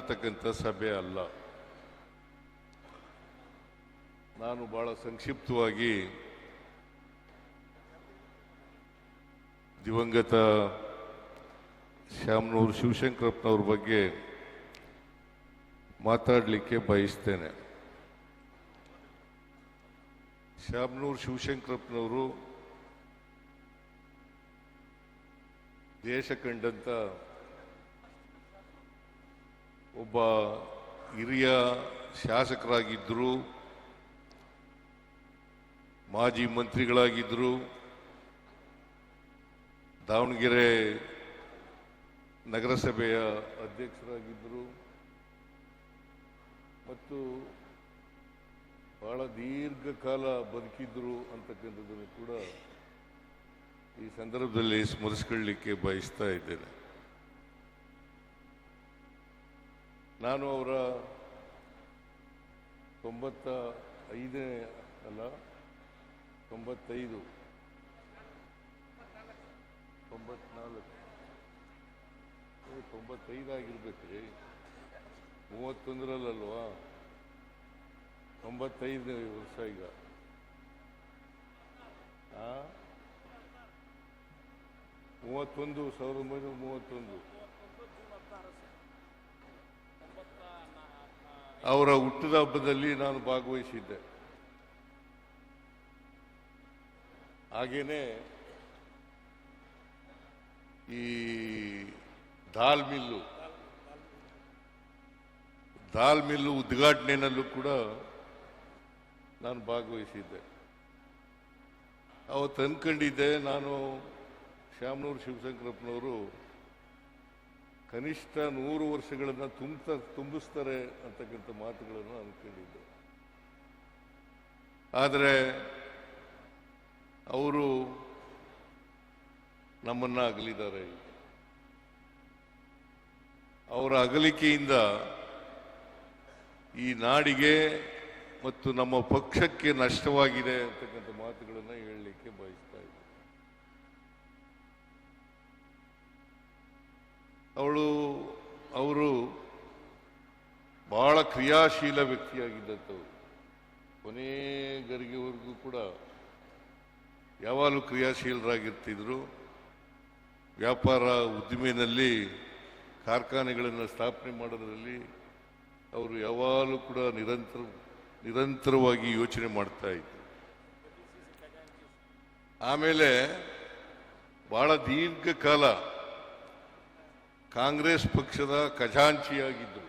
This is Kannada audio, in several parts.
ಮಾತಾಡ್ತಕ್ಕಂಥ ಸಭೆ ಅಲ್ಲ. ನಾನು ಬಹಳ ಸಂಕ್ಷಿಪ್ತವಾಗಿ ದಿವಂಗತ ಶ್ಯಾಮ್ನೂರು ಶಿವಶಂಕರಪ್ಪನವ್ರ ಬಗ್ಗೆ ಮಾತಾಡಲಿಕ್ಕೆ ಬಯಸ್ತೇನೆ. ಶ್ಯಾಮ್ನೂರು ಶಿವಶಂಕರಪ್ಪನವರು ದೇಶ ಕಂಡಂತ ಒಬ್ಬ ಹಿರಿಯ ಶಾಸಕರಾಗಿದ್ದರು, ಮಾಜಿ ಮಂತ್ರಿಗಳಾಗಿದ್ದರು, ದಾವಣಗೆರೆ ನಗರಸಭೆಯ ಅಧ್ಯಕ್ಷರಾಗಿದ್ದರು. ಮತ್ತು ಬಹಳ ದೀರ್ಘಕಾಲ ಬದುಕಿದ್ರು ಅಂತಕ್ಕಂಥದ್ದನ್ನು ಕೂಡ ಈ ಸಂದರ್ಭದಲ್ಲಿ ಸ್ಮರಿಸ್ಕೊಳ್ಳಿಕ್ಕೆ ಬಯಸ್ತಾ ಇದ್ದೇನೆ. ನಾನು ಅವರ ತೊಂಬತ್ತ ಐದನೇ ಅಲ್ಲ, ತೊಂಬತ್ತೈದು. ತೊಂಬತ್ನಾಲ್ಕು. ತೊಂಬತ್ತೈದು ಆಗಿರ್ಬೇಕ್ರಿ ಮೂವತ್ತೊಂದರಲ್ಲಲ್ವಾ? ತೊಂಬತ್ತೈದನೇ ವರ್ಷ ಈಗ? ಮೂವತ್ತೊಂದು, ಸಾವಿರದ ಒಂಬೈನೂರ ಮೂವತ್ತೊಂದು. ಅವರ ಹುಟ್ಟಿದ ಹಬ್ಬದಲ್ಲಿ ನಾನು ಭಾಗವಹಿಸಿದ್ದೆ. ಹಾಗೇನೆ ಈ ದಾಲ್ ಮಿಲ್ಲು ದಾಲ್ ಮಿಲ್ಲು ಉದ್ಘಾಟನೆಯಲ್ಲೂ ಕೂಡ ನಾನು ಭಾಗವಹಿಸಿದ್ದೆ. ಅವತ್ತು ಅಂದ್ಕೊಂಡಿದ್ದೆ ನಾನು ಶ್ಯಾಮನೂರು ಶಿವಶಂಕರಪ್ಪನವರು ಕನಿಷ್ಠ ನೂರು ವರ್ಷಗಳನ್ನು ತುಂಬ ತುಂಬಿಸ್ತಾರೆ ಅಂತಕ್ಕಂಥ ಮಾತುಗಳನ್ನು ಅನ್ಕೊಂಡಿದ್ದೆ ಆದರೆ ಅವರು ನಮ್ಮನ್ನ ಅಗಲಿದ್ದಾರೆ. ಅವರ ಅಗಲಿಕೆಯಿಂದ ಈ ನಾಡಿಗೆ ಮತ್ತು ನಮ್ಮ ಪಕ್ಷಕ್ಕೆ ನಷ್ಟವಾಗಿದೆ ಅಂತಕ್ಕಂಥ ಮಾತುಗಳನ್ನು ಹೇಳಲಿಕ್ಕೆ ಬಯಸ್ತಾ ಅವಳು, ಅವರು ಬಹಳ ಕ್ರಿಯಾಶೀಲ ವ್ಯಕ್ತಿಯಾಗಿದ್ದಂಥವ್ರು. ಕೊನೇ ಗರಿಗೆವರೆಗೂ ಕೂಡ ಯಾವಾಗಲೂ ಕ್ರಿಯಾಶೀಲರಾಗಿರ್ತಿದ್ರು. ವ್ಯಾಪಾರ ಉದ್ದಿಮೆಯಲ್ಲಿ ಕಾರ್ಖಾನೆಗಳನ್ನು ಸ್ಥಾಪನೆ ಮಾಡೋದರಲ್ಲಿ ಅವರು ಯಾವಾಗಲೂ ಕೂಡ ನಿರಂತರ, ನಿರಂತರವಾಗಿ ಯೋಚನೆ ಮಾಡ್ತಾ ಇದ್ರು. ಆಮೇಲೆ ಬಹಳ ದೀರ್ಘಕಾಲ ಕಾಂಗ್ರೆಸ್ ಪಕ್ಷದ ಖಜಾಂಚಿಯಾಗಿದ್ದರು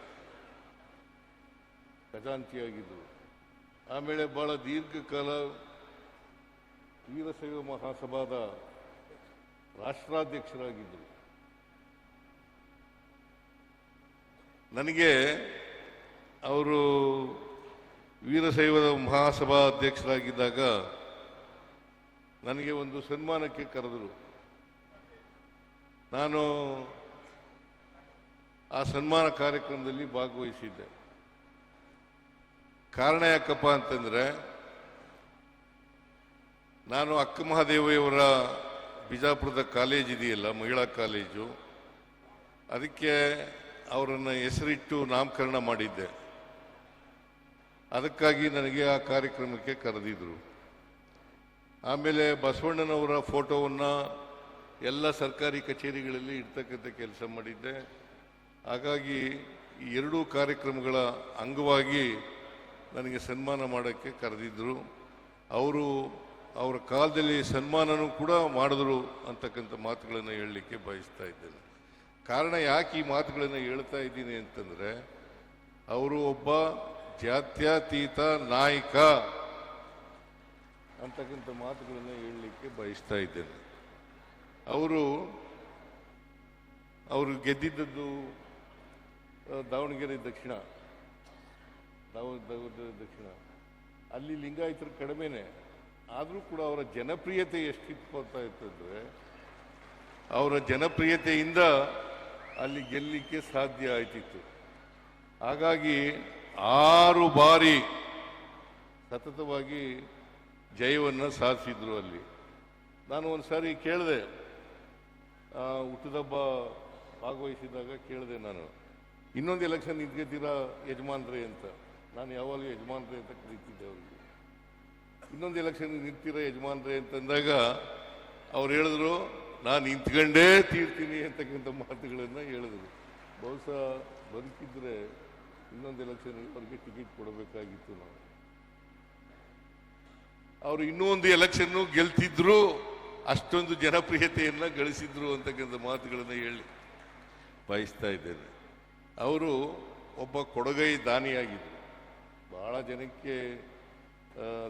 ಖಜಾಂಚಿಯಾಗಿದ್ದರು ಆಮೇಲೆ ಬಹಳ ದೀರ್ಘಕಾಲ ವೀರಶೈವ ಮಹಾಸಭಾದ ರಾಷ್ಟ್ರಾಧ್ಯಕ್ಷರಾಗಿದ್ದರು ನನಗೆ ಅವರು ವೀರಶೈವದ ಮಹಾಸಭಾ ಅಧ್ಯಕ್ಷರಾಗಿದ್ದಾಗ ನನಗೆ ಒಂದು ಸನ್ಮಾನಕ್ಕೆ ಕರೆದರು. ನಾನು ಆ ಸನ್ಮಾನ ಕಾರ್ಯಕ್ರಮದಲ್ಲಿ ಭಾಗವಹಿಸಿದ್ದೆ. ಕಾರಣ ಯಾಕಪ್ಪ ಅಂತಂದ್ರೆ, ನಾನು ಅಕ್ಕ ಮಹಾದೇವಿಯವರ ಬಿಜಾಪುರದ ಕಾಲೇಜ್ ಇದೆಯಲ್ಲ, ಮಹಿಳಾ ಕಾಲೇಜು, ಅದಕ್ಕೆ ಅವರನ್ನು ಹೆಸರಿಟ್ಟು ನಾಮಕರಣ ಮಾಡಿದ್ದೆ. ಅದಕ್ಕಾಗಿ ನನಗೆ ಆ ಕಾರ್ಯಕ್ರಮಕ್ಕೆ ಕರೆದಿದ್ರು. ಆಮೇಲೆ ಬಸವಣ್ಣನವರ ಫೋಟೋವನ್ನು ಎಲ್ಲ ಸರ್ಕಾರಿ ಕಚೇರಿಗಳಲ್ಲಿ ಇಡ್ತಕ್ಕಂಥ ಕೆಲಸ ಮಾಡಿದ್ದೆ. ಹಾಗಾಗಿ ಈ ಎರಡೂ ಕಾರ್ಯಕ್ರಮಗಳ ಅಂಗವಾಗಿ ನನಗೆ ಸನ್ಮಾನ ಮಾಡೋಕ್ಕೆ ಕರೆದಿದ್ದರು. ಅವರು ಅವರ ಕಾಲದಲ್ಲಿ ಸನ್ಮಾನನೂ ಕೂಡ ಮಾಡಿದ್ರು ಅಂತಕ್ಕಂಥ ಮಾತುಗಳನ್ನು ಹೇಳಲಿಕ್ಕೆ ಬಯಸ್ತಾ ಇದ್ದೇನೆ. ಕಾರಣ ಯಾಕೆ ಈ ಮಾತುಗಳನ್ನು ಹೇಳ್ತಾ ಇದ್ದೀನಿ ಅಂತಂದರೆ, ಅವರು ಒಬ್ಬ ಜಾತ್ಯತೀತ ನಾಯಕ ಅಂತಕ್ಕಂಥ ಮಾತುಗಳನ್ನು ಹೇಳಲಿಕ್ಕೆ ಬಯಸ್ತಾ ಇದ್ದೇನೆ. ಅವರು ಅವರು ಗೆದ್ದಿದ್ದದ್ದು ದಾವಣಗೆರೆ ದಕ್ಷಿಣ. ದಾವ ದಾವಣಗೆರೆ ದಕ್ಷಿಣ. ಅಲ್ಲಿ ಲಿಂಗಾಯತರು ಕಡಿಮೆನೆ. ಆದರೂ ಕೂಡ ಅವರ ಜನಪ್ರಿಯತೆ ಎಷ್ಟಿತ್ತು ಅಂತ ಇರ್ತಂದ್ರೆ ಅವರ ಜನಪ್ರಿಯತೆಯಿಂದ ಅಲ್ಲಿ ಗೆಲ್ಲಲಿಕ್ಕೆ ಸಾಧ್ಯ ಆಯ್ತಿತ್ತು. ಹಾಗಾಗಿ ಆರು ಬಾರಿ ಸತತವಾಗಿ ಜಯವನ್ನು ಸಾಧಿಸಿದ್ರು ಅಲ್ಲಿ. ನಾನು ಒಂದು ಸಾರಿ ಕೇಳಿದೆ ಹುಟ್ಟದಬ್ಬ ಭಾಗವಹಿಸಿದಾಗ ಕೇಳಿದೆ ನಾನು. ಇನ್ನೊಂದು ಎಲೆಕ್ಷನ್ ನಿಂತ್ಕೊತೀರಾ ಯಜಮಾನ್ರೆ ಅಂತ. ನಾನು ಯಾವಾಗಲೂ ಯಜಮಾನ್ರೆ ಅಂತ ಕರೀತಿದ್ದೆ ಅವರಿಗೆ. ಇನ್ನೊಂದು ಎಲೆಕ್ಷನ್ ನಿಂತೀರ ಯಜಮಾನ್ರೆ ಅಂತಂದಾಗ ಅವ್ರು ಹೇಳಿದ್ರು, ನಾನು ನಿಂತ್ಕೊಂಡೇ ತೀರ್ತೀನಿ ಅಂತಕ್ಕಂಥ ಮಾತುಗಳನ್ನು ಹೇಳಿದ್ರು. ಬಹುಶಃ ಬದುಕಿದ್ರೆ ಇನ್ನೊಂದು ಎಲೆಕ್ಷನ್ ಅವ್ರಿಗೆ ಟಿಕೆಟ್ ಕೊಡಬೇಕಾಗಿತ್ತು ನಾವು. ಅವರು ಇನ್ನೊಂದು ಒಂದು ಎಲೆಕ್ಷನ್ ಗೆಲ್ತಿದ್ರು, ಅಷ್ಟೊಂದು ಜನಪ್ರಿಯತೆಯನ್ನು ಗಳಿಸಿದ್ರು ಅಂತಕ್ಕಂಥ ಮಾತುಗಳನ್ನು ಹೇಳಿ ಬಯಸ್ತಾ ಇದ್ದೇನೆ. ಅವರು ಒಬ್ಬ ಕೊಡಗೈ ದಾನಿಯಾಗಿದ್ದರು. ಬಹಳ ಜನಕ್ಕೆ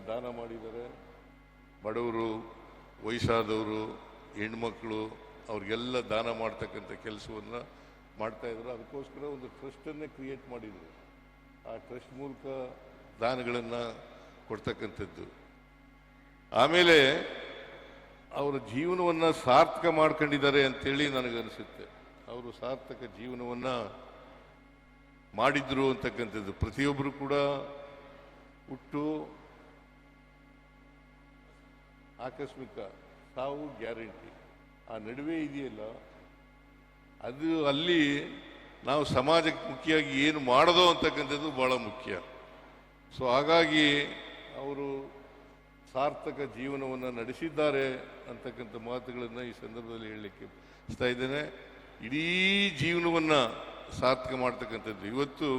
ದಾನ ಮಾಡಿದ್ದಾರೆ. ಬಡವರು, ವಯಸ್ಸಾದವರು, ಹೆಣ್ಮಕ್ಳು, ಅವ್ರಿಗೆಲ್ಲ ದಾನ ಮಾಡ್ತಕ್ಕಂಥ ಕೆಲಸವನ್ನು ಮಾಡ್ತಾಯಿದ್ರು ಅದಕ್ಕೋಸ್ಕರ ಒಂದು ಟ್ರಸ್ಟನ್ನೇ ಕ್ರಿಯೇಟ್ ಮಾಡಿದರು. ಆ ಟ್ರಸ್ಟ್ ಮೂಲಕ ದಾನಗಳನ್ನು ಕೊಡ್ತಕ್ಕಂಥದ್ದು. ಆಮೇಲೆ ಅವರ ಜೀವನವನ್ನು ಸಾರ್ಥಕ ಮಾಡ್ಕೊಂಡಿದ್ದಾರೆ ಅಂತೇಳಿ ನನಗನ್ನಿಸುತ್ತೆ ಅವರು ಸಾರ್ಥಕ ಜೀವನವನ್ನು ಮಾಡಿದ್ರು ಅಂತಕ್ಕಂಥದ್ದು. ಪ್ರತಿಯೊಬ್ಬರು ಕೂಡ ಹುಟ್ಟು ಆಕಸ್ಮಿಕ ಸಾವು ಗ್ಯಾರಂಟಿ. ಆ ನಡುವೆ ಇದೆಯಲ್ಲ, ಅದು ಅಲ್ಲಿ ನಾವು ಸಮಾಜಕ್ಕೆ ಮುಖ್ಯವಾಗಿ ಏನು ಮಾಡೋದು ಅಂತಕ್ಕಂಥದ್ದು ಭಾಳ ಮುಖ್ಯ. ಸೊ, ಹಾಗಾಗಿ ಅವರು ಸಾರ್ಥಕ ಜೀವನವನ್ನು ನಡೆಸಿದ್ದಾರೆ ಅಂತಕ್ಕಂಥ ಮಾತುಗಳನ್ನು ಈ ಸಂದರ್ಭದಲ್ಲಿ ಹೇಳಲಿಕ್ಕೆ ಇದ್ದೇನೆ. ಇಡೀ ಜೀವನವನ್ನು ಸಾರ್ಥಕ ಮಾಡ್ತಕ್ಕಂಥದ್ದು. ಇವತ್ತು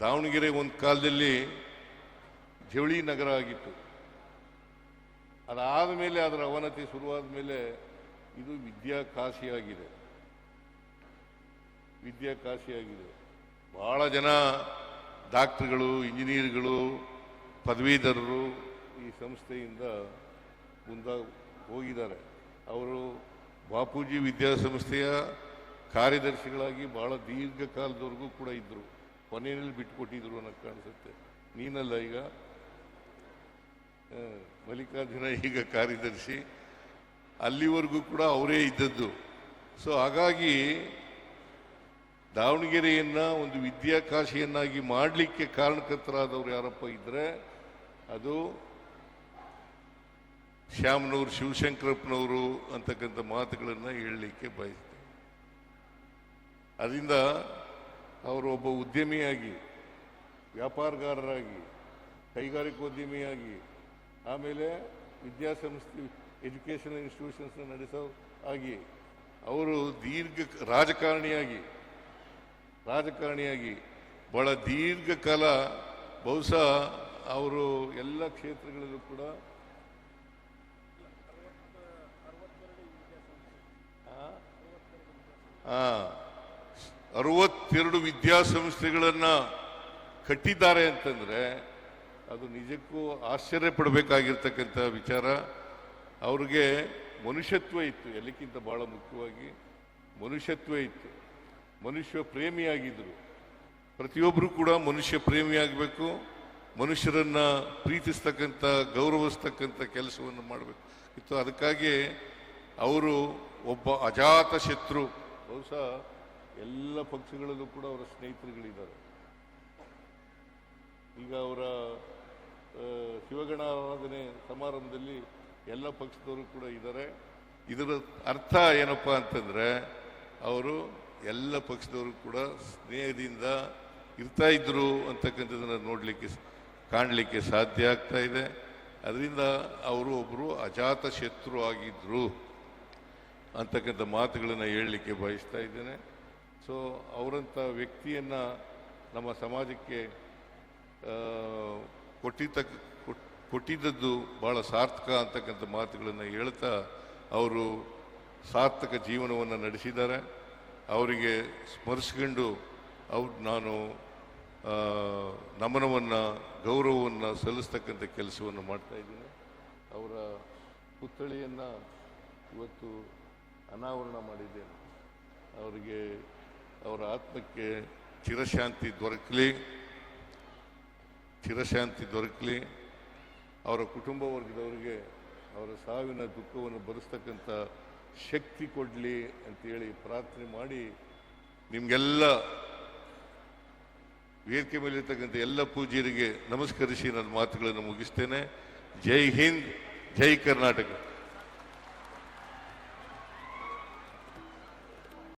ದಾವಣಗೆರೆ ಒಂದು ಕಾಲದಲ್ಲಿ ಜವಳಿ ನಗರ ಆಗಿತ್ತು. ಅದಾದ ಮೇಲೆ ಅದರ ಅವನತಿ ಶುರುವಾದ ಮೇಲೆ ಇದು ವಿದ್ಯಾಕಾಶಿಯಾಗಿದೆ ವಿದ್ಯಾಕಾಶಿಯಾಗಿದೆ ಬಹಳ ಜನ ಡಾಕ್ಟ್ರುಗಳು, ಇಂಜಿನಿಯರ್ಗಳು, ಪದವೀಧರರು ಈ ಸಂಸ್ಥೆಯಿಂದ ಮುಂದಾಗಿ ಹೋಗಿದ್ದಾರೆ. ಅವರು ಬಾಪೂಜಿ ವಿದ್ಯಾಸಂಸ್ಥೆಯ ಕಾರ್ಯದರ್ಶಿಗಳಾಗಿ ಬಹಳ ದೀರ್ಘಕಾಲದವರೆಗೂ ಕೂಡ ಇದ್ದರು ಕೊನೆಯಲ್ಲಿ ಬಿಟ್ಟುಕೊಟ್ಟಿದ್ರು ಅನ್ನೋ ಕಾಣಿಸುತ್ತೆ. ನೀನಲ್ಲ ಈಗ? ಮಲ್ಲಿಕಾರ್ಜುನ ಈಗ ಕಾರ್ಯದರ್ಶಿ. ಅಲ್ಲಿವರೆಗೂ ಕೂಡ ಅವರೇ ಇದ್ದದ್ದು. ಸೊ ಹಾಗಾಗಿ ದಾವಣಗೆರೆಯನ್ನು ಒಂದು ವಿದ್ಯಾಕಾಶಿಯನ್ನಾಗಿ ಮಾಡಲಿಕ್ಕೆ ಕಾರಣಕರ್ತರಾದವರು ಯಾರಪ್ಪ ಇದ್ದರೆ ಅದು ಶ್ಯಾಮ್ನವ್ರು, ಶಿವಶಂಕರಪ್ಪನವರು ಅಂತಕ್ಕಂಥ ಮಾತುಗಳನ್ನು ಹೇಳಲಿಕ್ಕೆ ಬಯಸ್ತೇನೆ. ಅದರಿಂದ ಅವರು ಒಬ್ಬ ಉದ್ಯಮಿಯಾಗಿ ವ್ಯಾಪಾರಗಾರರಾಗಿ ಕೈಗಾರಿಕೋದ್ಯಮಿಯಾಗಿ ಆಮೇಲೆ ವಿದ್ಯಾಸಂಸ್ಥೆ ಎಜುಕೇಷನ್ ಇನ್ಸ್ಟಿಟ್ಯೂಷನ್ಸ್ ನಡೆಸೋ ಆಗಿ ಅವರು ದೀರ್ಘ ರಾಜಕಾರಣಿಯಾಗಿ ರಾಜಕಾರಣಿಯಾಗಿ ಬಹಳ ದೀರ್ಘಕಾಲ ಬಹುಶಃ ಅವರು ಎಲ್ಲ ಕ್ಷೇತ್ರಗಳಲ್ಲೂ ಕೂಡ ಆ, ಅರವತ್ತೆರಡು ವಿದ್ಯಾಸಂಸ್ಥೆಗಳನ್ನು ಕಟ್ಟಿದ್ದಾರೆ ಅಂತಂದರೆ ಅದು ನಿಜಕ್ಕೂ ಆಶ್ಚರ್ಯ ಪಡಬೇಕಾಗಿರ್ತಕ್ಕಂಥ ವಿಚಾರ. ಅವ್ರಿಗೆ ಮನುಷ್ಯತ್ವ ಇತ್ತು, ಎಲ್ಲಕ್ಕಿಂತ ಭಾಳ ಮುಖ್ಯವಾಗಿ ಮನುಷ್ಯತ್ವ ಇತ್ತು. ಮನುಷ್ಯ ಪ್ರೇಮಿಯಾಗಿದ್ದರು ಪ್ರತಿಯೊಬ್ಬರು ಕೂಡ ಮನುಷ್ಯ ಪ್ರೇಮಿಯಾಗಬೇಕು ಮನುಷ್ಯರನ್ನು ಪ್ರೀತಿಸ್ತಕ್ಕಂಥ, ಗೌರವಿಸ್ತಕ್ಕಂಥ ಕೆಲಸವನ್ನು ಮಾಡಬೇಕು. ಇತ್ತು, ಅದಕ್ಕಾಗಿ ಅವರು ಒಬ್ಬ ಅಜಾತ ಶತ್ರು. ಬಹುಶಃ ಎಲ್ಲ ಪಕ್ಷಗಳಲ್ಲೂ ಕೂಡ ಅವರ ಸ್ನೇಹಿತರುಗಳಿದ್ದಾರೆ. ಈಗ ಅವರ ಶಿವಗಣಾರಾಧನೆ ಸಮಾರಂಭದಲ್ಲಿ ಎಲ್ಲ ಪಕ್ಷದವರು ಕೂಡ ಇದ್ದಾರೆ. ಇದರ ಅರ್ಥ ಏನಪ್ಪ ಅಂತಂದ್ರೆ, ಅವರು ಎಲ್ಲ ಪಕ್ಷದವರು ಕೂಡ ಸ್ನೇಹದಿಂದ ಇರ್ತಾ ಇದ್ರು ಅಂತಕ್ಕಂಥದ್ದನ್ನು ನೋಡಲಿಕ್ಕೆ ಕಾಣಲಿಕ್ಕೆ ಸಾಧ್ಯ ಆಗ್ತಾ ಇದೆ. ಅದರಿಂದ ಅವರು ಒಬ್ಬರು ಅಜಾತ ಶತ್ರು ಆಗಿದ್ರು ಅಂತಕ್ಕಂಥ ಮಾತುಗಳನ್ನು ಹೇಳಲಿಕ್ಕೆ ಬಯಸ್ತಾ ಇದ್ದೇನೆ. ಸೊ ಅವರಂಥ ವ್ಯಕ್ತಿಯನ್ನು ನಮ್ಮ ಸಮಾಜಕ್ಕೆ ಕೊಟ್ಟಿದ್ದ ಕೊಟ್ಟಿದ್ದದ್ದು ಭಾಳ ಸಾರ್ಥಕ ಅಂತಕ್ಕಂಥ ಮಾತುಗಳನ್ನು ಹೇಳ್ತಾ ಅವರು ಸಾರ್ಥಕ ಜೀವನವನ್ನು ನಡೆಸಿದ್ದಾರೆ. ಅವರಿಗೆ ಸ್ಮರಿಸ್ಕೊಂಡು ಅವ್ರು ನಾನು ನಮನವನ್ನು, ಗೌರವವನ್ನು ಸಲ್ಲಿಸ್ತಕ್ಕಂಥ ಕೆಲಸವನ್ನು ಮಾಡ್ತಾ ಇದ್ದೀನಿ. ಅವರ ಪುತ್ಥಳಿಯನ್ನು ಇವತ್ತು ಅನಾವರಣ ಮಾಡಿದ್ದೇನೆ. ಅವರಿಗೆ ಅವರ ಆತ್ಮಕ್ಕೆ ಚಿರಶಾಂತಿ ದೊರಕಲಿ ಚಿರಶಾಂತಿ ದೊರಕಲಿ. ಅವರ ಕುಟುಂಬ ವರ್ಗದವರಿಗೆ ಅವರ ಸಾವಿನ ದುಃಖವನ್ನು ಭರಿಸ್ತಕ್ಕಂಥ ಶಕ್ತಿ ಕೊಡಲಿ ಅಂತೇಳಿ ಪ್ರಾರ್ಥನೆ ಮಾಡಿ ನಿಮಗೆಲ್ಲ ವೇದಿಕೆ ಮೇಲಿರ್ತಕ್ಕಂಥ ಎಲ್ಲ ಪೂಜ್ಯರಿಗೆ ನಮಸ್ಕರಿಸಿ ನನ್ನ ಮಾತುಗಳನ್ನು ಮುಗಿಸ್ತೇನೆ. ಜೈ ಹಿಂದ್, ಜೈ ಕರ್ನಾಟಕ.